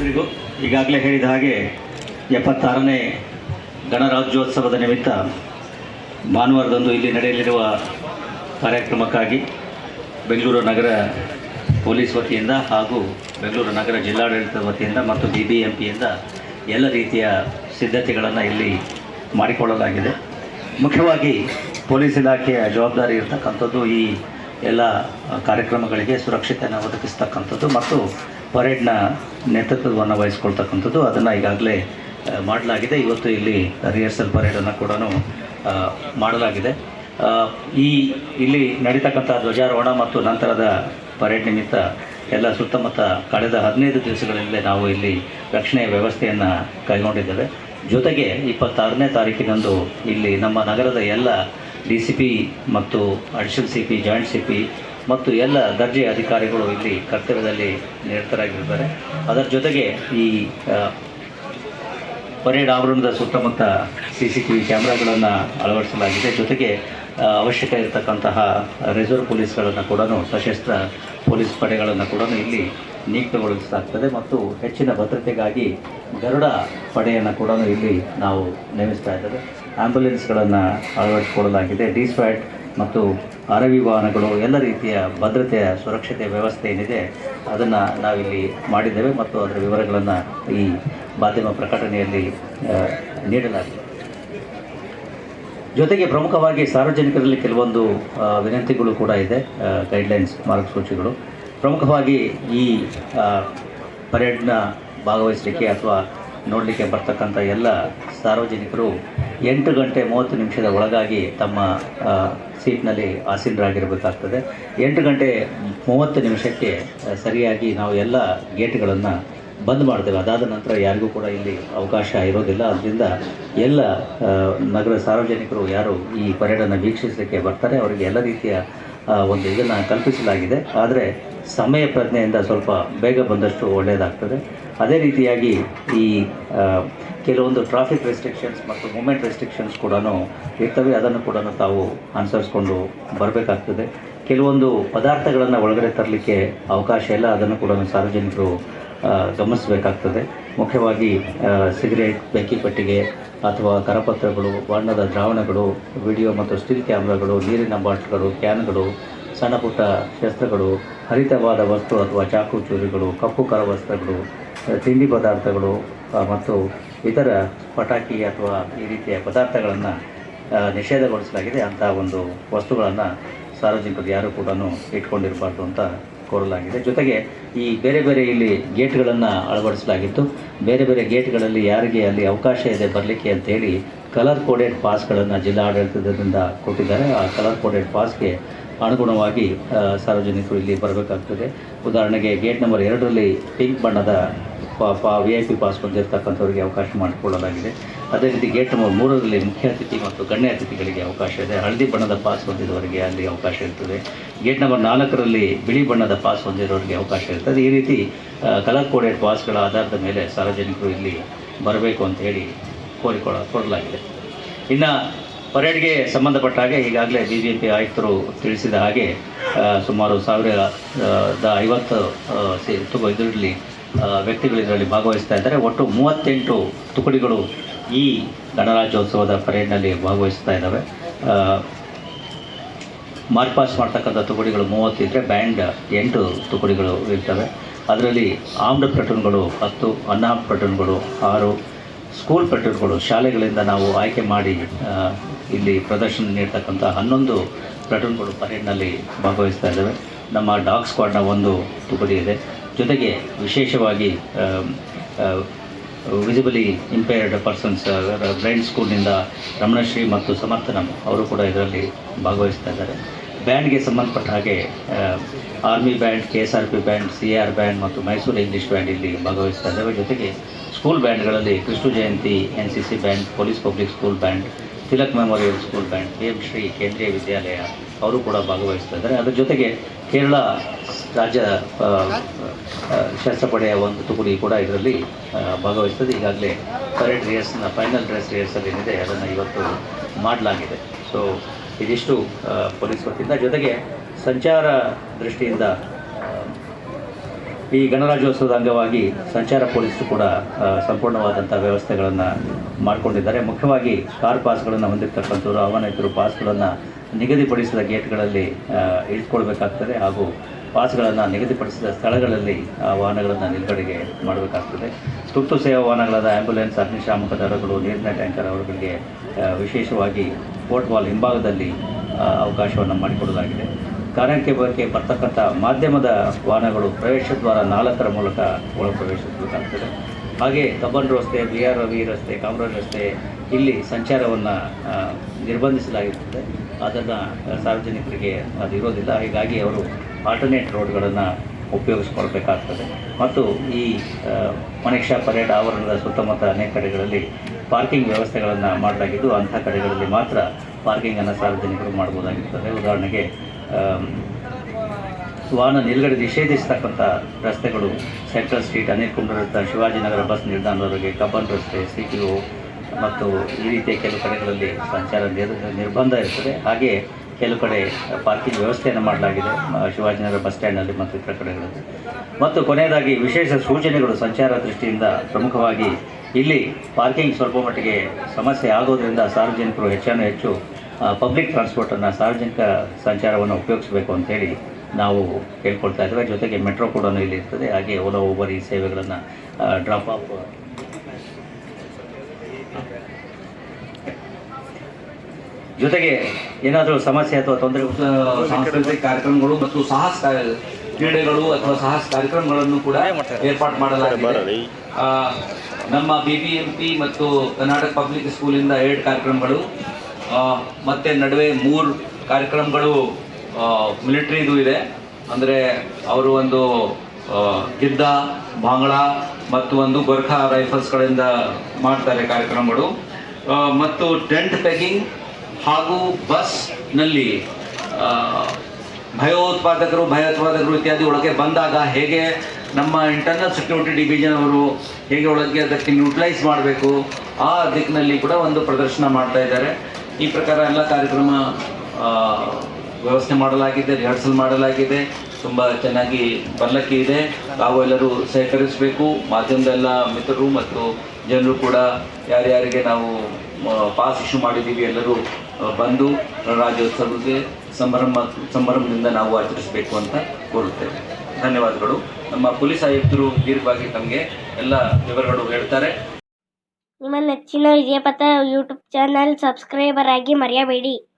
ಎಲ್ಲರಿಗೂ ಈಗಾಗಲೇ ಹೇಳಿದ ಹಾಗೆ ಎಪ್ಪತ್ತಾರನೇ ಗಣರಾಜ್ಯೋತ್ಸವದ ನಿಮಿತ್ತ ಭಾನುವಾರದಂದು ಇಲ್ಲಿ ನಡೆಯಲಿರುವ ಕಾರ್ಯಕ್ರಮಕ್ಕಾಗಿ ಬೆಂಗಳೂರು ನಗರ ಪೊಲೀಸ್ ವತಿಯಿಂದ ಹಾಗೂ ಬೆಂಗಳೂರು ನಗರ ಜಿಲ್ಲಾಡಳಿತ ವತಿಯಿಂದ ಮತ್ತು ಬಿ ಬಿ ಎಂ ಪಿಯಿಂದ ಎಲ್ಲ ರೀತಿಯ ಸಿದ್ಧತೆಗಳನ್ನು ಇಲ್ಲಿ ಮಾಡಿಕೊಳ್ಳಲಾಗಿದೆ. ಮುಖ್ಯವಾಗಿ ಪೊಲೀಸ್ ಇಲಾಖೆಯ ಜವಾಬ್ದಾರಿ ಇರತಕ್ಕಂಥದ್ದು ಈ ಎಲ್ಲ ಕಾರ್ಯಕ್ರಮಗಳಿಗೆ ಸುರಕ್ಷತೆಯನ್ನು ಒದಗಿಸ್ತಕ್ಕಂಥದ್ದು ಮತ್ತು ಪರೇಡ್ನ ನೇತೃತ್ವವನ್ನು ವಹಿಸ್ಕೊಳ್ತಕ್ಕಂಥದ್ದು ಅದನ್ನು ಈಗಾಗಲೇ ಮಾಡಲಾಗಿದೆ. ಇವತ್ತು ಇಲ್ಲಿ ರಿಹರ್ಸಲ್ ಪರೇಡನ್ನು ಕೂಡ ಮಾಡಲಾಗಿದೆ. ಈ ಇಲ್ಲಿ ನಡೀತಕ್ಕಂಥ ಧ್ವಜಾರೋಹಣ ಮತ್ತು ನಂತರದ ಪರೇಡ್ ನಿಮಿತ್ತ ಎಲ್ಲ ಸುತ್ತಮುತ್ತ ಕಳೆದ ಹದಿನೈದು ದಿವಸಗಳಿಂದಲೇ ನಾವು ಇಲ್ಲಿ ರಕ್ಷಣೆಯ ವ್ಯವಸ್ಥೆಯನ್ನು ಕೈಗೊಂಡಿದ್ದೇವೆ. ಜೊತೆಗೆ ಇಪ್ಪತ್ತಾರನೇ ತಾರೀಕಿನಂದು ಇಲ್ಲಿ ನಮ್ಮ ನಗರದ ಎಲ್ಲ ಡಿ ಸಿ ಪಿ ಮತ್ತು additional C P, joint C P ಮತ್ತು ಎಲ್ಲ ದರ್ಜೆ ಅಧಿಕಾರಿಗಳು ಇಲ್ಲಿ ಕರ್ತವ್ಯದಲ್ಲಿ ನಿರತರಾಗಿರ್ತಾರೆ ಅದರ ಜೊತೆಗೆ ಈ ಪರೇಡ್ ಆವರಣದ ಸುತ್ತಮುತ್ತ ಸಿ ಸಿ ಟಿ ವಿ ಕ್ಯಾಮ್ರಾಗಳನ್ನು ಅಳವಡಿಸಲಾಗಿದೆ. ಜೊತೆಗೆ ಅವಶ್ಯಕ ಇರತಕ್ಕಂತಹ ರಿಸರ್ವ್ ಪೊಲೀಸ್ಗಳನ್ನು ಕೂಡ ಸಶಸ್ತ್ರ ಪೊಲೀಸ್ ಪಡೆಗಳನ್ನು ಕೂಡ ಇಲ್ಲಿ ನಿಯುಕ್ತಗೊಳಿಸಲಾಗ್ತದೆ ಮತ್ತು ಹೆಚ್ಚಿನ ಭದ್ರತೆಗಾಗಿ ಗರುಡ ಪಡೆಯನ್ನು ಕೂಡ ಇಲ್ಲಿ ನಾವು ನೇಮಿಸ್ತಾ ಇದ್ದೇವೆ. ಆ್ಯಂಬುಲೆನ್ಸ್ಗಳನ್ನು ಅಳವಡಿಸಿಕೊಳ್ಳಲಾಗಿದೆ. ಡಿ ಸ್ವ್ಯಾಟ್ ಮತ್ತು ಅರವಿ ವಾಹನಗಳು ಎಲ್ಲ ರೀತಿಯ ಭದ್ರತೆಯ ಸುರಕ್ಷತೆಯ ವ್ಯವಸ್ಥೆ ಏನಿದೆ, ಅದನ್ನು ನಾವಿಲ್ಲಿ ಮಾಡಿದ್ದೇವೆ ಮತ್ತು ಅದರ ವಿವರಗಳನ್ನು ಈ ಮಾಧ್ಯಮ ಪ್ರಕಟಣೆಯಲ್ಲಿ ನೀಡಲಾಗಿದೆ. ಜೊತೆಗೆ ಪ್ರಮುಖವಾಗಿ ಸಾರ್ವಜನಿಕರಲ್ಲಿ ಕೆಲವೊಂದು ವಿನಂತಿಗಳು ಕೂಡ ಇದೆ ಗೈಡ್ಲೈನ್ಸ್ ಮಾರ್ಗಸೂಚಿಗಳು. ಪ್ರಮುಖವಾಗಿ ಈ ಪರೇಡ್ನ ಭಾಗವಹಿಸಲಿಕ್ಕೆ ಅಥವಾ ನೋಡಲಿಕ್ಕೆ ಬರ್ತಕ್ಕಂಥ ಎಲ್ಲ ಸಾರ್ವಜನಿಕರು ಎಂಟು ಗಂಟೆ ಮೂವತ್ತು ನಿಮಿಷದ ಒಳಗಾಗಿ ತಮ್ಮ ಸೀಟ್ನಲ್ಲಿ ಆಸೀನರಾಗಿರಬೇಕಾಗ್ತದೆ. ಎಂಟು ಗಂಟೆ ಮೂವತ್ತು ನಿಮಿಷಕ್ಕೆ ಸರಿಯಾಗಿ ನಾವು ಎಲ್ಲ ಗೇಟ್ಗಳನ್ನು ಬಂದ್ ಮಾಡ್ತೇವೆ. ಅದಾದ ನಂತರ ಯಾರಿಗೂ ಕೂಡ ಇಲ್ಲಿ ಅವಕಾಶ ಇರೋದಿಲ್ಲ. ಅದರಿಂದ ಎಲ್ಲ ನಗರ ಸಾರ್ವಜನಿಕರು ಯಾರು ಈ ಪರೇಡನ್ನು ವೀಕ್ಷಿಸಲಿಕ್ಕೆ ಬರ್ತಾರೆ, ಅವರಿಗೆ ಎಲ್ಲ ರೀತಿಯ ಒಂದು ಇದನ್ನು ಕಲ್ಪಿಸಲಾಗಿದೆ. ಆದರೆ ಸಮಯ ಪ್ರಜ್ಞೆಯಿಂದ ಸ್ವಲ್ಪ ಬೇಗ ಬಂದಷ್ಟು ಒಳ್ಳೆಯದಾಗ್ತದೆ ಅದೇ ರೀತಿಯಾಗಿ ಈ ಕೆಲವೊಂದು ಟ್ರಾಫಿಕ್ ರೆಸ್ಟ್ರಿಕ್ಷನ್ಸ್ ಮತ್ತು ಮೂಮೆಂಟ್ ರೆಸ್ಟ್ರಿಕ್ಷನ್ಸ್ ಕೂಡ ಇರ್ತವೆ. ಅದನ್ನು ಕೂಡ ತಾವು ಅನುಸರಿಸ್ಕೊಂಡು ಬರಬೇಕಾಗ್ತದೆ. ಕೆಲವೊಂದು ಪದಾರ್ಥಗಳನ್ನು ಒಳಗಡೆ ತರಲಿಕ್ಕೆ ಅವಕಾಶ ಇಲ್ಲ. ಅದನ್ನು ಕೂಡ ಸಾರ್ವಜನಿಕರು ಗಮನಿಸಬೇಕಾಗ್ತದೆ. ಮುಖ್ಯವಾಗಿ ಸಿಗರೇಟ್ ಬೆಂಕಿ ಪೆಟ್ಟಿಗೆ ಅಥವಾ ಕರಪತ್ರಗಳು, ಬಣ್ಣದ ದ್ರಾವಣಗಳು, ವಿಡಿಯೋ ಮತ್ತು ಸ್ಟಿಲ್ ಕ್ಯಾಮ್ರಾಗಳು, ನೀರಿನ ಬಾಟ್ಲ್ಗಳು, ಕ್ಯಾನ್ಗಳು, ಸಣ್ಣ ಪುಟ್ಟ ಶಸ್ತ್ರಗಳು, ಹರಿತವಾದ ವಸ್ತು ಅಥವಾ ಚಾಕು, ಚೂರಿಗಳು, ಕಪ್ಪು ಕರವಸ್ತ್ರಗಳು, ತಿಂಡಿ ಪದಾರ್ಥಗಳು ಮತ್ತು ಇತರ ಪಟಾಕಿ ಅಥವಾ ಈ ರೀತಿಯ ಪದಾರ್ಥಗಳನ್ನು ನಿಷೇಧಗೊಳಿಸಲಾಗಿದೆ. ಅಂತಹ ಒಂದು ವಸ್ತುಗಳನ್ನು ಸಾರ್ವಜನಿಕರು ಯಾರು ಕೂಡ ಇಟ್ಕೊಂಡಿರಬಾರ್ದು ಅಂತ ಕೋರಲಾಗಿದೆ. ಜೊತೆಗೆ ಈ ಬೇರೆ ಬೇರೆ ಇಲ್ಲಿ ಗೇಟ್ಗಳನ್ನು ಅಳವಡಿಸಲಾಗಿತ್ತು. ಬೇರೆ ಬೇರೆ ಗೇಟ್ಗಳಲ್ಲಿ ಯಾರಿಗೆ ಅಲ್ಲಿ ಅವಕಾಶ ಇದೆ ಬರಲಿಕ್ಕೆ ಅಂತೇಳಿ ಕಲರ್ ಕೋಡೆಡ್ ಪಾಸ್ಗಳನ್ನು ಜಿಲ್ಲಾಡಳಿತದಿಂದ ಕೊಟ್ಟಿದ್ದಾರೆ. ಆ ಕಲರ್ ಕೋಡೆಡ್ ಪಾಸ್ಗೆ ಅನುಗುಣವಾಗಿ ಸಾರ್ವಜನಿಕರು ಇಲ್ಲಿ ಬರಬೇಕಾಗ್ತದೆ. ಉದಾಹರಣೆಗೆ ಗೇಟ್ ನಂಬರ್ ಎರಡರಲ್ಲಿ ಪಿಂಕ್ ಬಣ್ಣದ ಪಾ ವಿ ಐ ಪಿ ಪಾಸ್ ಹೊಂದಿರತಕ್ಕಂಥವರಿಗೆ ಅವಕಾಶ ಮಾಡಿಕೊಳ್ಳಲಾಗಿದೆ ಅದೇ ರೀತಿ ಗೇಟ್ ನಂಬರ್ ಮೂರರಲ್ಲಿ ಮುಖ್ಯ ಅತಿಥಿ ಮತ್ತು ಗಣ್ಯ ಅತಿಥಿಗಳಿಗೆ ಅವಕಾಶ ಇದೆ. ಹಳದಿ ಬಣ್ಣದ ಪಾಸ್ ಹೊಂದಿದವರಿಗೆ ಅಲ್ಲಿ ಅವಕಾಶ ಇರ್ತದೆ. ಗೇಟ್ ನಂಬರ್ ನಾಲ್ಕರಲ್ಲಿ ಬಿಳಿ ಬಣ್ಣದ ಪಾಸ್ ಹೊಂದಿರೋರಿಗೆ ಅವಕಾಶ ಇರ್ತದೆ. ಈ ರೀತಿ ಕಲರ್ ಕೋಡೆಡ್ ಪಾಸ್ಗಳ ಆಧಾರದ ಮೇಲೆ ಸಾರ್ವಜನಿಕರು ಇಲ್ಲಿ ಬರಬೇಕು ಅಂತ ಹೇಳಿ ಕೋರಿಕೊಳ್ಳ ಕೊಡಲಾಗಿದೆ ಇನ್ನು ಪರೇಡ್ಗೆ ಸಂಬಂಧಪಟ್ಟ ಹಾಗೆ ಈಗಾಗಲೇ ಬಿ ಜೆ ಪಿ ಆಯುಕ್ತರು ತಿಳಿಸಿದ ಹಾಗೆ ಸುಮಾರು ಸಾವಿರದ ಐವತ್ತು ಇದರಲ್ಲಿ ವ್ಯಕ್ತಿಗಳು ಇದರಲ್ಲಿ ಭಾಗವಹಿಸ್ತಾ ಇದ್ದಾರೆ. ಒಟ್ಟು ಮೂವತ್ತೆಂಟು ತುಕಡಿಗಳು ಈ ಗಣರಾಜ್ಯೋತ್ಸವದ ಪರೇಡ್ನಲ್ಲಿ ಭಾಗವಹಿಸ್ತಾ ಇದ್ದಾವೆ. ಮಾರ್ಕ್ ಪಾಸ್ ಮಾಡ್ತಕ್ಕಂಥ ತುಕಡಿಗಳು ಮೂವತ್ತಿದ್ದರೆ ಬ್ಯಾಂಡ್ ಎಂಟು ತುಕಡಿಗಳು ಇರ್ತವೆ. ಅದರಲ್ಲಿ ಆಮ್ಡ್ ಪ್ಲಟೂನ್ಗಳು ಹತ್ತು ಅನ್ಆಮ್ಡ್ ಪ್ಲಟೂನ್ಗಳು ಆರು, ಸ್ಕೂಲ್ ಪ್ಲಟೂನ್ಗಳು ಶಾಲೆಗಳಿಂದ ನಾವು ಆಯ್ಕೆ ಮಾಡಿ ಇಲ್ಲಿ ಪ್ರದರ್ಶನ ನೀಡ್ತಕ್ಕಂಥ ಹನ್ನೊಂದು ಪ್ಲಟೂನ್ಗಳು ಪರೇಡ್ನಲ್ಲಿ ಭಾಗವಹಿಸ್ತಾ ಇದ್ದಾವೆ. ನಮ್ಮ ಡಾಗ್ ಸ್ಕ್ವಾಡ್ನ ಒಂದು ತುಕಡಿ ಇದೆ. ಜೊತೆಗೆ ವಿಶೇಷವಾಗಿ ವಿಸಿಬಲಿ ಇಂಪೇರ್ಡ್ ಪರ್ಸನ್ಸ್ ಬ್ರೈಂಡ್ ಸ್ಕೂಲ್ನಿಂದ ರಮಣಶ್ರೀ ಮತ್ತು ಸಮರ್ಥನಂ ಅವರು ಕೂಡ ಇದರಲ್ಲಿ ಭಾಗವಹಿಸ್ತಾ ಇದ್ದಾರೆ. ಬ್ಯಾಂಡ್ಗೆ ಸಂಬಂಧಪಟ್ಟ ಹಾಗೆ army band K S R P band C R band ಮತ್ತು ಮೈಸೂರು ಇಂಗ್ಲೀಷ್ ಬ್ಯಾಂಡ್ ಇಲ್ಲಿ ಭಾಗವಹಿಸ್ತಾ ಇದ್ದಾವೆ. ಜೊತೆಗೆ school ಬ್ಯಾಂಡ್ಗಳಲ್ಲಿ Krishna Jayanti N C C band police public school band Tilak memorial school band K M Shri Kendriya Vidyalaya ಅವರು ಕೂಡ ಭಾಗವಹಿಸ್ತಾ ಇದ್ದಾರೆ. ಅದರ ಜೊತೆಗೆ ಕೇರಳ ರಾಜ್ಯ ಆ, ಪಡೆಯ ಒಂದು ತುಕಡಿ ಕೂಡ ಇದರಲ್ಲಿ ಭಾಗವಹಿಸ್ತದೆ. ಈಗಾಗಲೇ ಪರೇಡ್ ರಿಹರ್ಸ್ನ ಫೈನಲ್ ಡ್ರೆಸ್ ರಿಹರ್ಸಲ್ ಏನಿದೆ ಅದನ್ನು ಇವತ್ತು ಮಾಡಲಾಗಿದೆ. ಸೊ ಇದಿಷ್ಟು ಪೊಲೀಸ್ ವತಿಯಿಂದ. ಜೊತೆಗೆ ಸಂಚಾರ ದೃಷ್ಟಿಯಿಂದ ಈ ಗಣರಾಜ್ಯೋತ್ಸವದ ಅಂಗವಾಗಿ ಸಂಚಾರ ಪೊಲೀಸರು ಕೂಡ ಸಂಪೂರ್ಣವಾದಂಥ ವ್ಯವಸ್ಥೆಗಳನ್ನು ಮಾಡಿಕೊಂಡಿದ್ದಾರೆ. ಮುಖ್ಯವಾಗಿ ಕಾರ್ ಪಾಸ್ಗಳನ್ನು ಹೊಂದಿರತಕ್ಕಂಥವ್ರು ಆಹ್ವಾನಿತರು ಪಾಸ್ಗಳನ್ನು ನಿಗದಿಪಡಿಸಿದ ಗೇಟ್ಗಳಲ್ಲಿ ಇಟ್ಕೊಳ್ಬೇಕಾಗ್ತದೆ ಹಾಗೂ ಪಾಸ್ಗಳನ್ನು ನಿಗದಿಪಡಿಸಿದ ಸ್ಥಳಗಳಲ್ಲಿ ಆ ವಾಹನಗಳನ್ನು ನಿಲುಗಡೆಗೆ ಮಾಡಬೇಕಾಗ್ತದೆ. ತುರ್ತು ಸೇವಾ ವಾಹನಗಳಾದ ಆ್ಯಂಬುಲೆನ್ಸ್ ಅಗ್ನಿಶಾಮಕ ದರಗಳು ನೀರಿನ ಟ್ಯಾಂಕರ್ ಅವರುಗಳಿಗೆ ವಿಶೇಷವಾಗಿ ಕೋರ್ಟ್ ವಾಲ್ ಹಿಂಭಾಗದಲ್ಲಿ ಅವಕಾಶವನ್ನು ಮಾಡಿಕೊಡಲಾಗಿದೆ. ಕಾರ್ಯಕ್ಕೆ ಬಗ್ಗೆ ಬರ್ತಕ್ಕಂಥ ಮಾಧ್ಯಮದ ವಾಹನಗಳು ಪ್ರವೇಶ ದ್ವಾರ ನಾಲ್ಕರ ಮೂಲಕ ಒಳ ಪ್ರವೇಶಿಸಬೇಕಾಗ್ತದೆ ಹಾಗೆ ಕಬ್ಬನ್ ರಸ್ತೆ, ಬಿ ಆರ್ ರವಿ ರಸ್ತೆ, ಕಾಮರಾಜ್ ರಸ್ತೆ, ಇಲ್ಲಿ ಸಂಚಾರವನ್ನು ನಿರ್ಬಂಧಿಸಲಾಗಿರ್ತದೆ. ಅದನ್ನು ಸಾರ್ವಜನಿಕರಿಗೆ ಅದು ಇರೋದಿಲ್ಲ. ಹೀಗಾಗಿ ಅವರು ಆಲ್ಟರ್ನೇಟ್ ರೋಡ್ಗಳನ್ನು ಉಪಯೋಗಿಸ್ಕೊಳ್ಬೇಕಾಗ್ತದೆ. ಮತ್ತು ಈ ಮನೆಕ್ಷಾ ಪರೇಡ್ ಆವರಣದ ಸುತ್ತಮುತ್ತ ಅನೇಕ ಕಡೆಗಳಲ್ಲಿ ಪಾರ್ಕಿಂಗ್ ವ್ಯವಸ್ಥೆಗಳನ್ನು ಮಾಡಲಾಗಿದ್ದು, ಅಂಥ ಕಡೆಗಳಲ್ಲಿ ಮಾತ್ರ ಪಾರ್ಕಿಂಗನ್ನು ಸಾರ್ವಜನಿಕರು ಮಾಡ್ಬೋದಾಗಿರ್ತದೆ ಉದಾಹರಣೆಗೆ ವಾಹನ ನಿಲುಗಡೆ ನಿಷೇಧಿಸತಕ್ಕಂಥ ರಸ್ತೆಗಳು central street Anil Kundra Shivajinagar bus ನಿಲ್ದಾಣದವರೆಗೆ Cubbon ರಸ್ತೆ ಸಿ ಟಿ ಒ ಮತ್ತು ಈ ರೀತಿಯ ಕೆಲವು ಕಡೆಗಳಲ್ಲಿ ಸಂಚಾರ ನಿರ್, ನಿರ್ಬಂಧ ಇರ್ತದೆ. ಹಾಗೆ ಕೆಲವು ಕಡೆ ಪಾರ್ಕಿಂಗ್ ವ್ಯವಸ್ಥೆಯನ್ನು ಮಾಡಲಾಗಿದೆ ಶಿವಾಜಿನಗರ ಬಸ್ ಸ್ಟ್ಯಾಂಡ್ನಲ್ಲಿ ಮತ್ತು ಇತರ ಕಡೆಗಳಲ್ಲಿ. ಮತ್ತು ಕೊನೆಯದಾಗಿ ವಿಶೇಷ ಸೂಚನೆಗಳು ಸಂಚಾರ ದೃಷ್ಟಿಯಿಂದ ಪ್ರಮುಖವಾಗಿ ಇಲ್ಲಿ ಪಾರ್ಕಿಂಗ್ ಸ್ವಲ್ಪ ಮಟ್ಟಿಗೆ ಸಮಸ್ಯೆ ಆಗೋದರಿಂದ ಸಾರ್ವಜನಿಕರು ಹೆಚ್ಚಾನು ಹೆಚ್ಚು ಪಬ್ಲಿಕ್ ಟ್ರಾನ್ಸ್ಪೋರ್ಟನ್ನು, ಸಾರ್ವಜನಿಕ ಸಂಚಾರವನ್ನು ಉಪಯೋಗಿಸಬೇಕು ಅಂತೇಳಿ ನಾವು ಕೇಳ್ಕೊಳ್ತಾ ಇದ್ದೇವೆ. ಜೊತೆಗೆ ಮೆಟ್ರೋ ಕೂಡ ಇಲ್ಲಿ ಇರ್ತದೆ. ಹಾಗೆ ಓಲೋ ಓಬರ್ ಈ ಸೇವೆಗಳನ್ನು ಡ್ರಾಪ್ ಆಫ್ ಜೊತೆಗೆ ಏನಾದರೂ ಸಮಸ್ಯೆ ಅಥವಾ ತೊಂದರೆ ಸಾಂಸ್ಕೃತಿಕ ಕಾರ್ಯಕ್ರಮಗಳು ಮತ್ತು ಸಾಹಸ ಕ್ರೀಡೆಗಳು ಅಥವಾ ಸಾಹಸ ಕಾರ್ಯಕ್ರಮಗಳನ್ನು ಕೂಡ ಏರ್ಪಾಡು ಮಾಡಲಾಗಿದೆ. ನಮ್ಮ ಬಿ ಬಿ ಎಂ ಪಿ ಮತ್ತು ಕರ್ನಾಟಕ ಪಬ್ಲಿಕ್ ಸ್ಕೂಲಿಂದ ಎರಡು ಕಾರ್ಯಕ್ರಮಗಳು ಮತ್ತೆ ನಡುವೆ ಮೂರು ಕಾರ್ಯಕ್ರಮಗಳು ಮಿಲಿಟ್ರಿದು ಇದೆ. ಅಂದರೆ ಅವರು ಒಂದು ಗಿದ್ದ ಬಾಂಗ್ಳ ಮತ್ತು ಒಂದು ಗೊರ್ಖಾ ರೈಫಲ್ಸ್ಗಳಿಂದ ಮಾಡ್ತಾರೆ ಕಾರ್ಯಕ್ರಮಗಳು. ಮತ್ತು ಟೆಂಟ್ ಪೆಗಿಂಗ್ ಹಾಗೂ ಬಸ್ನಲ್ಲಿ ಭಯೋತ್ಪಾದಕರು ಭಯೋತ್ಪಾದಕರು ಇತ್ಯಾದಿ ಒಳಗೆ ಬಂದಾಗ ಹೇಗೆ ನಮ್ಮ ಇಂಟರ್ನಲ್ ಸೆಕ್ಯೂರಿಟಿ ಡಿವಿಷನ್ ಅವರು ಹೇಗೆ ಒಳಗೆ ಅದಕ್ಕೆ ಯೂಟಿಲೈಸ್ ಮಾಡಬೇಕು, ಆ ದಿಕ್ಕಿನಲ್ಲಿ ಕೂಡ ಒಂದು ಪ್ರದರ್ಶನ ಮಾಡ್ತಾ ಇದ್ದಾರೆ. ಈ ಪ್ರಕಾರ ಎಲ್ಲ ಕಾರ್ಯಕ್ರಮ ವ್ಯವಸ್ಥೆ ಮಾಡಲಾಗಿದೆ ರಿಹರ್ಸಲ್ ಮಾಡಲಾಗಿದೆ. ತುಂಬ ಚೆನ್ನಾಗಿ ಬರ್ಲಕ್ಕೆ ಇದೆ. ತಾವು ಎಲ್ಲರೂ ಸಹಕರಿಸಬೇಕು. ಮಾಧ್ಯಮದೆಲ್ಲ ಮಿತ್ರರು ಮತ್ತು ಜನರು ಕೂಡ, ಯಾರ್ಯಾರಿಗೆ ನಾವು ಪಾಸ್ ಇಶ್ಯೂ ಮಾಡಿದ್ದೀವಿ ಎಲ್ಲರೂ ಬಂದು ರಾಜ್ಯೋತ್ಸವಕ್ಕೆ ಸಂಭ್ರಮ, ಸಂಭ್ರಮದಿಂದ ನಾವು ಆಚರಿಸಬೇಕು ಅಂತ ಕೋರುತ್ತೇವೆ. ಧನ್ಯವಾದಗಳು. ನಮ್ಮ ಪೊಲೀಸ್ ಆಯುಕ್ತರು ದೀರ್ಘವಾಗಿ ತಮಗೆ ಎಲ್ಲ ವಿವರಗಳು ಹೇಳ್ತಾರೆ. ನಿಮ್ಮ ನೆಚ್ಚಿನ ವಿಜಯಪಥ ಯೂಟ್ಯೂಬ್ ಚಾನಲ್ ಸಬ್ಸ್ಕ್ರೈಬರ್ ಆಗಿ ಮರೆಯಬೇಡಿ.